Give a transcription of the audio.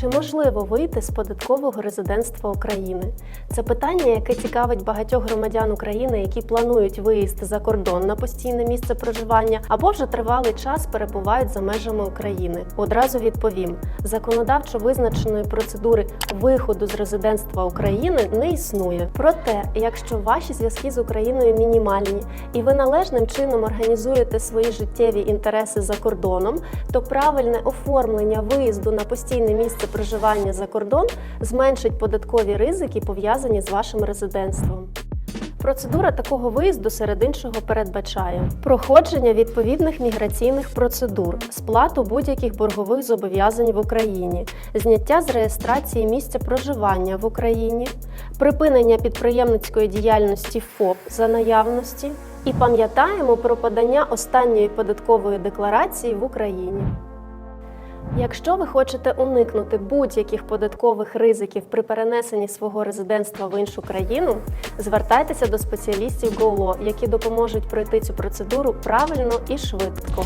Чи можливо вийти з податкового резидентства України? Це питання, яке цікавить багатьох громадян України, які планують виїзд за кордон на постійне місце проживання або вже тривалий час перебувають за межами України. Одразу відповім: законодавчо визначеної процедури виходу з резидентства України не існує. Проте, якщо ваші зв'язки з Україною мінімальні і ви належним чином організуєте свої життєві інтереси за кордоном, то правильне оформлення виїзду на постійне місце проживання за кордон зменшить податкові ризики, пов'язані з вашим резидентством. Процедура такого виїзду серед іншого передбачає проходження відповідних міграційних процедур, сплату будь-яких боргових зобов'язань в Україні, зняття з реєстрації місця проживання в Україні, припинення підприємницької діяльності ФОП за наявності і пам'ятаємо про подання останньої податкової декларації в Україні. Якщо ви хочете уникнути будь-яких податкових ризиків при перенесенні свого резидентства в іншу країну, звертайтеся до спеціалістів ГОЛО, які допоможуть пройти цю процедуру правильно і швидко.